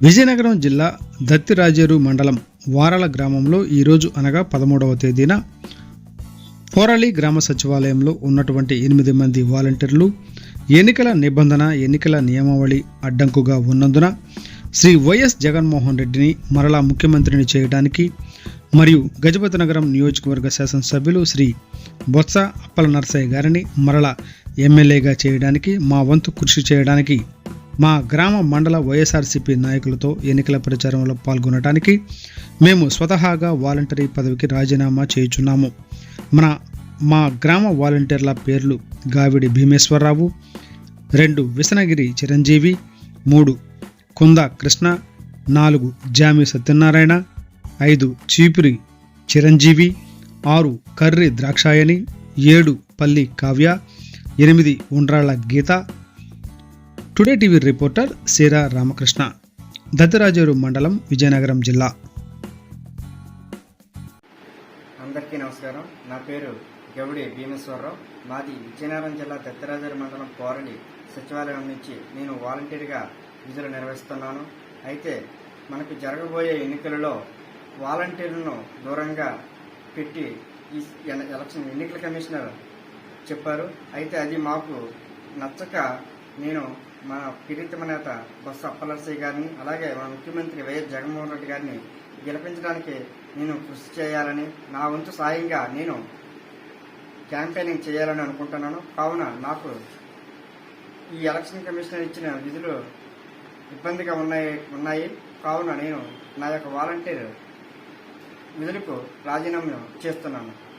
విజయనగరం జిల్లా దత్తిరాజేరు మండలం వారల గ్రామంలో ఈరోజు అనగా పదమూడవ తేదీన పోరళి గ్రామ సచివాలయంలో ఉన్నటువంటి ఎనిమిది మంది వాలంటీర్లు ఎన్నికల నిబంధన ఎన్నికల నియమావళి అడ్డంకుగా ఉన్నందున శ్రీ వైఎస్ జగన్మోహన్ రెడ్డిని మరలా ముఖ్యమంత్రిని చేయడానికి మరియు గజపతి నగరం నియోజకవర్గ శాసనసభ్యులు శ్రీ బొత్స అప్పల నరసయ్య గారిని మరలా ఎమ్మెల్యేగా చేయడానికి మా వంతు కృషి చేయడానికి మా గ్రామ మండల వైఎస్ఆర్సీపీ నాయకులతో ఎన్నికల ప్రచారంలో పాల్గొనడానికి మేము స్వతహాగా వాలంటరీ పదవికి రాజీనామా చేయుచున్నాము. మన మా గ్రామ వాలంటీర్ల పేర్లు గావిడి భీమేశ్వరరావు రెండు విసనగిరి చిరంజీవి మూడు కుంద కృష్ణ నాలుగు జామి సత్యనారాయణ ఐదు చీపురి చిరంజీవి ఆరు కర్రి ద్రాక్షాయణి ఏడు పల్లి కావ్య ఎనిమిది Undralla Geetha today TV reporter Seera Ramakrishna Dattirajeru mandal Vizianagaram జిల్లా. అందరికీ నమస్కారం. నా పేరు గౌడి భీమేశ్వరరావు. మాది విజయనగరం జిల్లా దత్తరాజేరు మండలం కోరలి సచివాలయం నుంచి నేను వాలంటీర్గా విధులు నిర్వహిస్తున్నాను. అయితే మనకు జరగబోయే ఎన్నికలలో వాలంటీర్లను దూరంగా పెట్టి ఈ ఎలక్షన్ ఎన్నికల కమిషనర్ చెప్పారు. అయితే అది మాకు నచ్చక నేను మన ప్రీతమ నేత బొత్స అప్పలరసయ్య గారిని అలాగే మన ముఖ్యమంత్రి వైఎస్ జగన్మోహన్ రెడ్డి గారిని గెలిపించడానికి నేను కృషి చేయాలని నా వంతు సాయంగా నేను క్యాంపెయినింగ్ చేయాలని అనుకుంటున్నాను. కావున నాకు ఈ ఎలక్షన్ కమిషనర్ ఇచ్చిన విధులు ఇబ్బందిగా ఉన్నాయి ఉన్నాయి. కావున నేను నా యొక్క వాలంటీర్ విధులకు రాజీనామా చేస్తున్నాను.